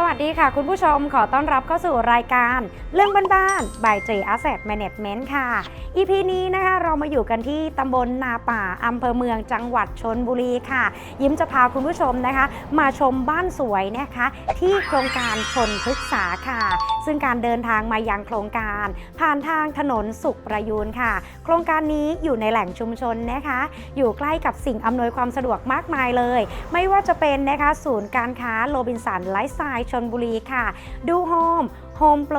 สวัสดีค่ะ คุณผู้ชมขอต้อนรับเข้าสู่รายการเรื่องบ้านๆ by J Asset Management ค่ะ EP นี้นะคะเรามาอยู่กันที่ตำบลนาป่าอำเภอเมืองจังหวัดชนบุรีค่ะ ยิ้มจะพาคุณผู้ชมนะคะ มาชมบ้านสวยนะคะ ที่โครงการชนพฤกษาค่ะ ซึ่งการเดินทางมายังโครงการ ผ่านทางถนนสุขประยูนค่ะ โครงการนี้อยู่ในแหล่งชุมชนนะคะ อยู่ใกล้กับสิ่งอำนวยความสะดวกมากมายเลย ไม่ว่าจะเป็นนะคะศูนย์การค้าโรบินสันไลฟ์สไตล์ชนบุรีค่ะ ดูโฮม โฮมโปร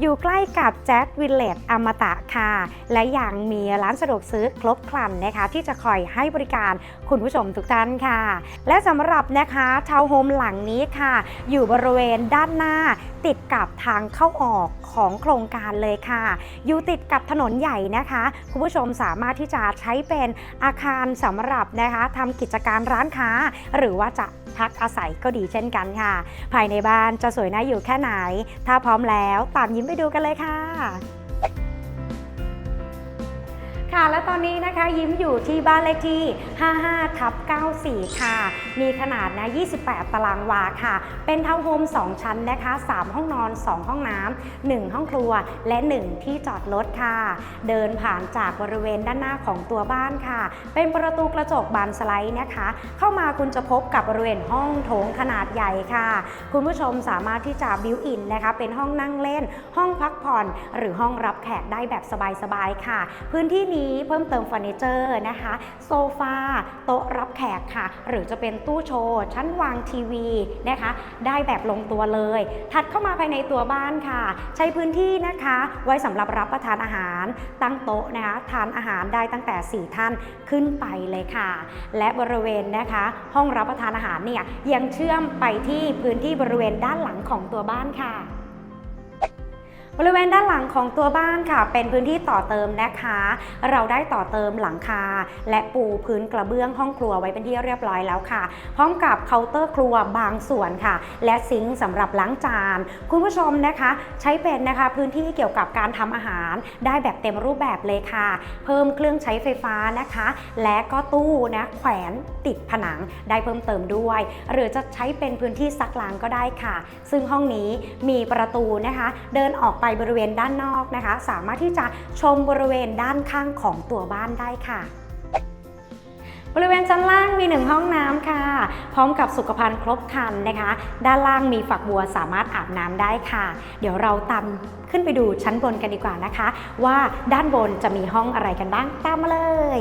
อยู่ใกล้กับแจ๊ดวิลเลจอมตะค่ะ และยังมีร้านสะดวกซื้อครบครันนะคะ ที่จะคอยให้บริการคุณผู้ชมทุกท่านค่ะ และสำหรับนะคะทาวน์โฮมหลังนี้ค่ะ อยู่บริเวณด้านหน้า ติดกับทางเข้าออกของโครงการเลยค่ะ อยู่ติดกับถนนใหญ่นะคะ คุณผู้ชมสามารถที่จะใช้เป็นอาคารสำหรับนะคะทำกิจการร้านค้า หรือว่าจะพักอาศัยก็ดีเช่นกันค่ะ ภายในบ้านจะสวยน่าอยู่แค่ไหนถ้าพร้อมแล้ว ตามยิ้มไปดูกันเลยค่ะ ค่ะ และตอนนี้นะคะยิ้มอยู่ที่บ้านเลขที่ 55 ทับ 94 ค่ะ มีขนาดนะ 28 ตารางวาค่ะ เป็นทาวน์โฮม 2 ชั้นนะคะ 3 ห้องนอน 2 ห้องน้ำ 1 ห้องครัว และ 1 ที่จอดรถค่ะ เดินผ่านจากบริเวณด้านหน้าของตัวบ้านค่ะ เป็นประตูกระจกบานสไลด์นะคะ เข้ามาคุณจะพบกับบริเวณห้องโถงขนาดใหญ่ค่ะ คุณผู้ชมสามารถที่จะบิวอินนะคะ เป็นห้องนั่งเล่น ห้องพักผ่อน หรือห้องรับแขกได้แบบสบายๆค่ะ พื้นที่นี้เพิ่มเติมเฟอร์นิเจอร์นะคะ โซฟาโต๊ะรับแขกค่ะ หรือจะเป็นตู้โชว์ ชั้นวางทีวีนะคะ ได้แบบลงตัวเลย ถัดเข้ามาภายในตัวบ้านค่ะ ใช้พื้นที่นะคะไว้สำหรับรับประทานอาหาร ตั้งโต๊ะนะคะทานอาหารได้ตั้งแต่ 4 ท่านขึ้นไปเลยค่ะ และบริเวณนะคะ ห้องรับประทานอาหารเนี่ยยังเชื่อมไปที่พื้นที่บริเวณด้านหลังของตัวบ้านค่ะ บริเวณด้านหลังของตัวบ้านค่ะ เป็นพื้นที่ต่อเติมนะคะ เราได้ต่อเติมหลังคา และปูพื้นกระเบื้องห้องครัวไว้เป็นที่เรียบร้อยแล้วค่ะ พร้อมกับเคาน์เตอร์ครัวบางส่วนค่ะ และซิงค์สำหรับล้างจาน คุณผู้ชมนะคะ ใช้เป็นนะคะพื้นที่เกี่ยวกับการทำอาหาร ได้แบบเต็มรูปแบบเลยค่ะ เพิ่มเครื่องใช้ไฟฟ้านะคะ และก็ตู้นะแขวนติดผนังได้เพิ่มเติมด้วย หรือจะใช้เป็นพื้นที่ซักล้างก็ได้ค่ะ ซึ่งห้องนี้มีประตูนะคะ เดินออกไปบริเวณด้านนอกนะคะ สามารถที่จะชมบริเวณด้านข้างของตัวบ้านได้ค่ะบริเวณชั้นล่างมีหนึ่งห้องน้ำค่ะ พร้อมกับสุขภัณฑ์ครบครันนะคะ ด้านล่างมีฝักบัวสามารถอาบน้ำได้ค่ะ เดี๋ยวเราตามขึ้นไปดูชั้นบนกันดีกว่านะคะ ว่าด้านบนจะมีห้องอะไรกันบ้างตามมาเลย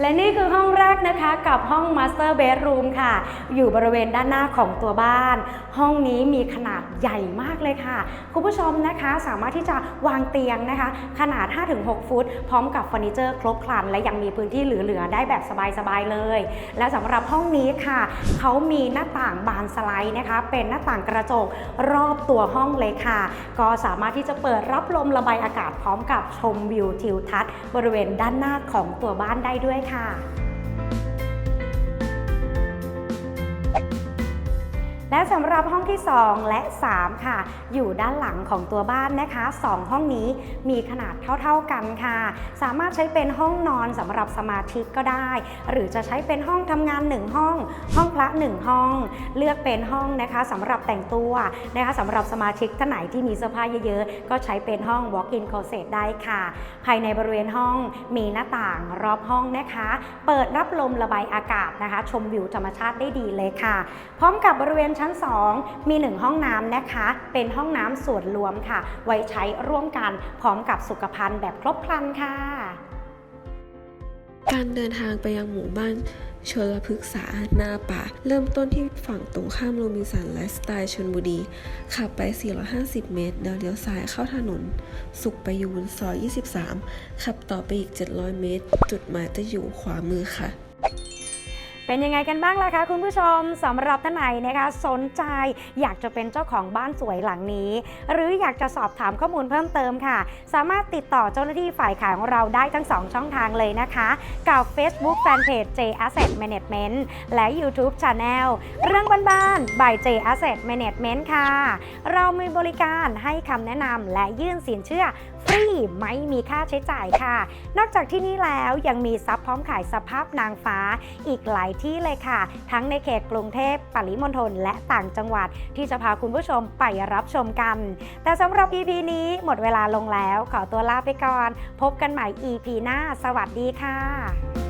และนี่คือห้องแรกนะคะกับห้อง Master Bedroom ค่ะ อยู่บริเวณด้านหน้าของตัวบ้าน ห้องนี้มีขนาดใหญ่มากเลยค่ะ คุณผู้ชมนะคะสามารถที่จะวางเตียงนะคะ ขนาด 5-6 ฟุต พร้อมกับเฟอร์นิเจอร์ครบครัน และยังมีพื้นที่เหลือๆได้แบบสบายๆเลย และสำหรับห้องนี้ค่ะเขามีหน้าต่างบานสไลด์นะคะ เป็นหน้าต่างกระจกรอบตัวห้องเลยค่ะ ก็สามารถที่จะเปิดรับลมระบายอากาศพร้อมกับชมวิวทิวทัศน์บริเวณด้านหน้าของตัวบ้านได้ด้วยค่ะ และสำหรับห้องที่ 2 และ 3 ค่ะ อยู่ด้านหลังของตัวบ้านนะคะ 2 ห้องนี้มีขนาดเท่าๆกันค่ะ สามารถใช้เป็นห้องนอนสำหรับสมาชิกก็ได้ หรือจะใช้เป็นห้องทำงาน 1 ห้อง ห้องพระ 1 ห้อง เลือกเป็นห้องนะคะสำหรับแต่งตัวนะคะสำหรับสมาชิกท่านไหนที่มีเสื้อผ้าเยอะๆ ก็ใช้เป็นห้อง walk-in closet ได้ค่ะ ภายในบริเวณห้องมีหน้าต่างรอบห้องนะคะ เปิดรับลมระบายอากาศนะคะ ชมวิวธรรมชาติได้ดีเลยค่ะ พร้อมกับบริเวณชั้น 2 มี 1 ห้องน้ำนะคะ เป็นห้องน้ำส่วนรวมค่ะ ไว้ใช้ร่วมกันพร้อมกับสุขภัณฑ์แบบครบครันค่ะ การเดินทางไปยังหมู่บ้านชลพฤกษาหน้าป่า เริ่มต้นที่ฝั่งตรงข้ามโรบินสันไลฟ์สไตล์ชนบุรี ขับไป 450 เมตรแล้วเลี้ยวซ้ายเข้าถนน สุขประยูนซอย 23 ขับต่อไปอีก 700 เมตร จุดหมายจะอยู่ขวามือค่ะ เป็นยังไงกันบ้างล่ะคะคุณผู้ชมสำหรับท่านไหนนะคะ สนใจอยากจะเป็นเจ้าของบ้านสวยหลังนี้ หรืออยากจะสอบถามข้อมูลเพิ่มเติมค่ะ สามารถติดต่อเจ้าหน้าที่ฝ่ายขายของเราได้ทั้ง 2 ช่องทางเลยนะคะ กับ Facebook Fanpage J Asset Management และ YouTube Channel เรื่องบ้านๆ by J Asset Management ค่ะ เรามีบริการให้คำแนะนำและยื่นสินเชื่อฟรีไม่มีค่าใช้จ่ายค่ะ นอกจากที่นี่แล้วยังมีซับพร้อมขายสภาพนางฟ้าอีกหลายที่เลยค่ะ ทั้งในเขตกรุงเทพปริมณฑลและต่างจังหวัด ที่จะพาคุณผู้ชมไปรับชมกัน แต่สำหรับ EP นี้หมดเวลาลงแล้ว ขอตัวลาไปก่อน พบกันใหม่ EP หน้า สวัสดีค่ะ